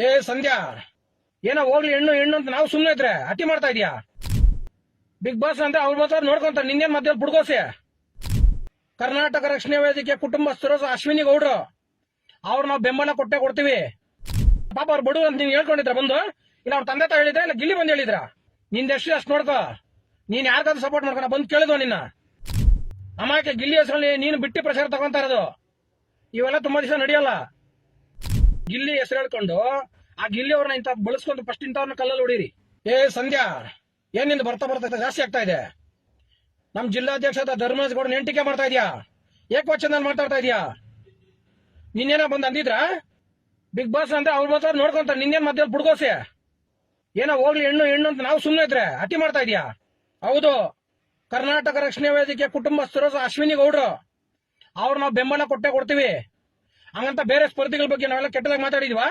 ಏ, ಸಂಧ್ಯಾ. ಏನೋ ಹೋಗ್ಲಿ, ಹೆಣ್ಣು ಹೆಣ್ಣು ಅಂತ ನಾವು ಸುಮ್ಮನೆ ಇದ್ರೆ ಅತಿ ಮಾಡ್ತಾ ಇದೀಯಾ? ಬಿಗ್ ಬಾಸ್ ಅಂದ್ರೆ ಅವ್ರ ಮಾತ್ರ ನೋಡ್ಕೊಂತ ನಿನ್ನೇನ್ ಮಧ್ಯದಲ್ಲಿ ಬುಡ್ಗೋಸೆ ಕರ್ನಾಟಕ ರಕ್ಷಣೆ ವೇದಿಕೆ ಕುಟುಂಬಸ್ಥರು ಅಶ್ವಿನಿ ಗೌಡ್ರು. ಅವ್ರು ನಾವು ಬೆಂಬಲ ಕೊಟ್ಟೆ ಕೊಡ್ತೀವಿ. ಪಾಪ ಅವ್ರು ಬಡು ಅಂತ ನೀವು ಹೇಳ್ಕೊಂಡಿದ್ರ ಬಂದು? ಇಲ್ಲ, ಅವ್ರ ತಂದೆ ತಾ ಹೇಳಿದ್ರೆ, ಇಲ್ಲ, ಗಿಲ್ಲಿ ಬಂದು ಹೇಳಿದ್ರ? ನಿಂದ ಎಷ್ಟು ಅಷ್ಟು ನೋಡ್ಕೋ. ನೀನ್ ಯಾರಿಗಾದ್ರೂ ಸಪೋರ್ಟ್ ಮಾಡ್ಕೊಂಡ ಬಂದು ಕೇಳಿದ್ವ ನಿನ್ನ. ಅಮಾಯಕ ಗಿಲ್ಲಿ ಹೆಸರಲ್ಲಿ ನೀನು ಬಿಟ್ಟಿ ಪ್ರಚಾರ ತಗೊಂತ ಇರೋದು. ಇವೆಲ್ಲ ತುಂಬಾ ದಿವಸ ನಡೆಯಲ್ಲ. ಗಿಲ್ಲಿ ಹೆಸರು ಹೇಳ್ಕೊಂಡು ಆ ಗಿಲ್ಲಿ ಅವ್ರನ್ನ ಇಂತ ಬಳಸ್ಕೊಂಡು ಫಸ್ಟ್ ಇಂಥವ್ರನ್ನ ಕಲ್ಲಲ್ಲಿ ಹೊಡೀರಿ. ಏ, ಸಂಧ್ಯಾ ಏನಿಂದ ಬರ್ತಾ ಬರ್ತಾ ಜಾಸ್ತಿ ಆಗ್ತಾ ಇದೆ. ನಮ್ ಜಿಲ್ಲಾಧ್ಯಕ್ಷ ಧರ್ಮರಾಜ್ ಗೌಡ ನೆಂಟಿಕೆ ಮಾಡ್ತಾ ಇದೀಯಾ? ಏಕವಚನದಲ್ಲಿ ಮಾತಾಡ್ತಾ ಇದೀಯಾ? ನಿನ್ನೇನ ಬಂದ್ ಅಂದಿದ್ರ? ಬಿಗ್ ಬಾಸ್ ಅಂದ್ರೆ ಅವ್ರ ಮಾತ್ರ ನೋಡ್ಕೊಂತ ನಿನ್ನೇನ್ ಮಧ್ಯದಲ್ಲಿ ಬುಡ್ಗೋಸೆ ಏನೋ ಹೋಗ್ಲಿ ಹೆಣ್ಣು ಹೆಣ್ಣು ಅಂತ ನಾವು ಸುಮ್ಮನೆ ಇದ್ರೆ ಅತಿ ಮಾಡ್ತಾ ಇದೀಯಾ? ಹೌದು. ಕರ್ನಾಟಕ ರಕ್ಷಣಾ ವೇದಿಕೆ ಕುಟುಂಬಸ್ಥರು ಅಶ್ವಿನಿ ಗೌಡ್ರು. ಅವ್ರು ನಾವು ಬೆಂಬಲ ಕೊಟ್ಟೆ ಕೊಡ್ತೀವಿ. ಹಂಗಂತ ಬೇರೆ ಸ್ಪರ್ಧಿಗಳ ಬಗ್ಗೆ ನಾವೆಲ್ಲ ಕೆಟ್ಟದಾಗ ಮಾತಾಡಿದೀವಾ?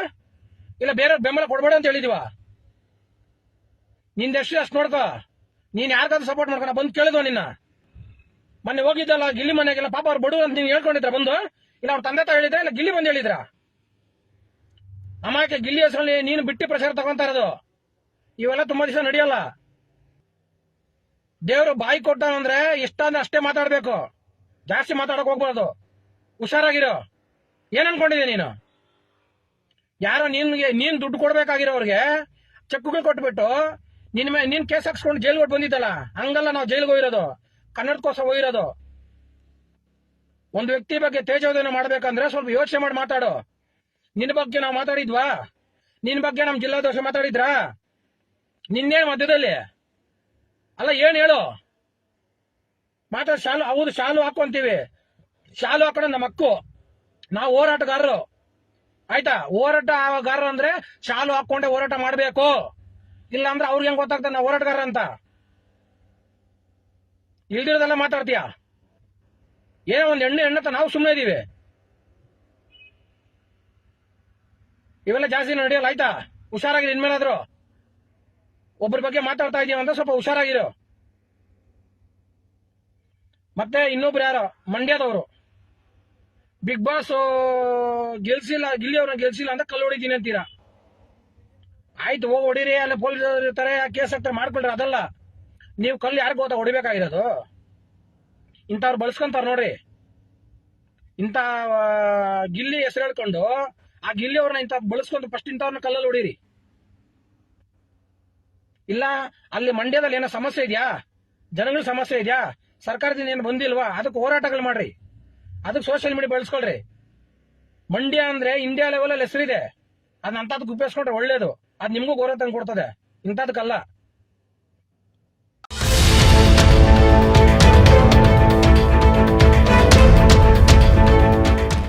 ಇಲ್ಲ ಬೇರೆ ಬೆಂಬಲ ಕೊಡಬೇಡ ಅಂತ ಹೇಳಿದೀವ? ನಿಂದ ಎಷ್ಟು ಅಷ್ಟು ನೋಡ್ಕೋ. ನೀನ್ ಯಾರಿಗಾದ್ರೂ ಸಪೋರ್ಟ್ ಮಾಡ್ಕೊ ಬಂದು ಕೇಳಿದ್ವ ನಿನ್ನ? ಮೊನ್ನೆ ಹೋಗಿದ್ದಲ್ಲ, ಗಿಲ್ಲಿ ಮನೆಗೆಲ್ಲ ಪಾಪ ಅವ್ರು ಬಡವರು ಅಂತ ನೀವು ಹೇಳ್ಕೊಂಡಿದ್ರ ಬಂದು? ಇಲ್ಲ ಅವ್ರ ತಂದೆ ತಾ ಹೇಳಿದ್ರ, ಇಲ್ಲ ಗಿಲ್ಲಿ ಬಂದು ಹೇಳಿದ್ರ? ಅಮಾಯಕ ಗಿಲ್ಲಿ ಹೆಸರಲ್ಲಿ ನೀನು ಬಿಟ್ಟಿ ಪ್ರಚಾರ ತಗೊಂತ ಇರೋದು. ಇವೆಲ್ಲ ತುಂಬಾ ದಿವಸ ನಡೆಯಲ್ಲ. ದೇವ್ರು ಬಾಯಿ ಕೊಟ್ಟಾನಂದ್ರೆ ಇಷ್ಟ ಅಂದ್ರೆ ಅಷ್ಟೇ ಮಾತಾಡ್ಬೇಕು. ಜಾಸ್ತಿ ಮಾತಾಡಕ್ ಹೋಗ್ಬಾರ್ದು. ಹುಷಾರಾಗಿರೋ. ಏನ್ ಅನ್ಕೊಂಡಿದ್ದೆ ನೀನು? ಯಾರೋ ನಿನ್ಗೆ, ನೀನ್ ದುಡ್ಡು ಕೊಡ್ಬೇಕಾಗಿರೋರ್ಗೆ ಚೆಕ್ಗಳು ಕೊಟ್ಬಿಟ್ಟು ನಿನ್ ಮೇಲೆ ನೀನ್ ಕೇಸ್ ಹಾಕ್ಸ್ಕೊಂಡು ಜೈಲ್ಗೆ ಕೊಟ್ಟು ಬಂದಿದ್ದಲ್ಲ? ಹಂಗಲ್ಲ ನಾವು ಜೈಲ್ಗೆ ಹೋಗಿರೋದು. ಕನ್ನಡಕ್ಕೋಸ್ಕರ ಹೋಗಿರೋದು. ಒಂದು ವ್ಯಕ್ತಿ ಬಗ್ಗೆ ತೇಜೋದನ ಮಾಡ್ಬೇಕಂದ್ರೆ ಸ್ವಲ್ಪ ಯೋಚನೆ ಮಾಡಿ ಮಾತಾಡು. ನಿನ್ನ ಬಗ್ಗೆ ನಾವು ಮಾತಾಡಿದ್ವಾ? ನಿನ್ ಬಗ್ಗೆ ನಮ್ ಜಿಲ್ಲಾಧ್ಯಕ್ಷ ಮಾತಾಡಿದ್ರಾ? ನಿನ್ನೆ ಮಧ್ಯದಲ್ಲಿ? ಅಲ್ಲ, ಏನ್ ಹೇಳು? ಮಾತಾಡ ಶಾಲು, ಹೌದು, ಶಾಲು ಹಾಕೊಂತೀವಿ ಶಾಲು ಹಾಕೋಣ ನಮ್ಮ ಹಕ್ಕು. ನಾವು ಹೋರಾಟಗಾರರು. ಆಯ್ತಾ? ಹೋರಾಟಗಾರರು ಅಂದ್ರೆ ಶಾಲು ಹಾಕೊಂಡೆ ಹೋರಾಟ ಮಾಡ್ಬೇಕು. ಇಲ್ಲ ಅಂದ್ರೆ ಅವ್ರಿಗೆ ಹೆಂಗ್ ಗೊತ್ತಾಗ್ತದೆ ನಾವು ಹೋರಾಟಗಾರ ಅಂತ? ಇಲ್ದಿರೋದೆಲ್ಲ ಮಾತಾಡ್ತೀಯ? ಏನೋ ಒಂದ್ ಎಣ್ಣೆ ಎಣ್ಣೆ ನಾವು ಸುಮ್ಮನೆ ಇದೀವಿ. ಇವೆಲ್ಲ ಜಾಸ್ತಿ ನಡೆಯಲ್ಲ, ಆಯ್ತಾ? ಹುಷಾರಾಗಿರಿ, ಇನ್ಮೇಲಾದ್ರು. ಒಬ್ಬರ ಬಗ್ಗೆ ಮಾತಾಡ್ತಾ ಇದೀವಿ ಅಂತ ಸ್ವಲ್ಪ ಹುಷಾರಾಗಿರು. ಮತ್ತೆ ಇನ್ನೊಬ್ರು ಯಾರೋ? ಮಂಡ್ಯದವರು. ಬಿಗ್ ಬಾಸ್ ಗೆಲ್ಸಿಲ್ಲ ಗಿಲ್ಲಿ ಅವ್ರನ್ನ ಗೆಲ್ಸಿಲ್ಲ ಅಂತ ಕಲ್ಲು ಹೊಡಿತೀನಿ ಅಂತೀರಾ? ಆಯ್ತು, ಹೋಗಿ ಹೊಡೀರಿ, ಅಲ್ಲಿ ಪೊಲೀಸ್ ಇರ್ತಾರೆ ಕೇಸ್ ಹತ್ರ ಮಾಡ್ಕೊಳ್ರಿ, ಅದಲ್ಲ. ನೀವು ಕಲ್ಲು ಯಾರಿಗೂ ಹೋದಾಗ ಹೊಡಿಬೇಕಾಗಿರೋದು? ಇಂಥವ್ರು ಬಳಸ್ಕೊಂತಾರ ನೋಡ್ರಿ. ಇಂಥ ಗಿಲ್ಲಿ ಹೆಸರು ಹೇಳ್ಕೊಂಡು, ಆ ಗಿಲ್ಲಿ ಅವ್ರನ್ನ ಇಂಥ ಬಳಸ್ಕೊಂಡು ಫಸ್ಟ್ ಇಂಥವ್ರನ್ನ ಕಲ್ಲಲ್ಲಿ ಹೊಡೀರಿ. ಇಲ್ಲ, ಅಲ್ಲಿ ಮಂಡ್ಯದಲ್ಲಿ ಏನೋ ಸಮಸ್ಯೆ ಇದೆಯಾ? ಜನಗಳ ಸಮಸ್ಯೆ ಇದೆಯಾ? ಸರ್ಕಾರದಿಂದ ಏನು ಬಂದಿಲ್ವಾ? ಅದಕ್ಕೆ ಹೋರಾಟಗಳು ಮಾಡ್ರಿ. ಅದಕ್ಕೆ ಸೋಷಿಯಲ್ ಮೀಡಿಯಾ ಬಳಸ್ಕೊಳ್ರಿ. ಮಂಡ್ಯ ಅಂದ್ರೆ ಇಂಡಿಯಾ ಲೆವೆಲ್ ಅಲ್ಲಿ ಹೆಸರಿದೆ. ಅದನ್ನ ಅಂತದಕ್ಕೆ ಉಪಯೋಗಿಸ್ಕೊಂಡ್ರೆ ಒಳ್ಳೇದು. ಅದು ನಿಮಗೂ ಗೌರವ ತಂದು ಕೊಡ್ತದೆ. ಇಂಥದಕ್ಕಲ್ಲ.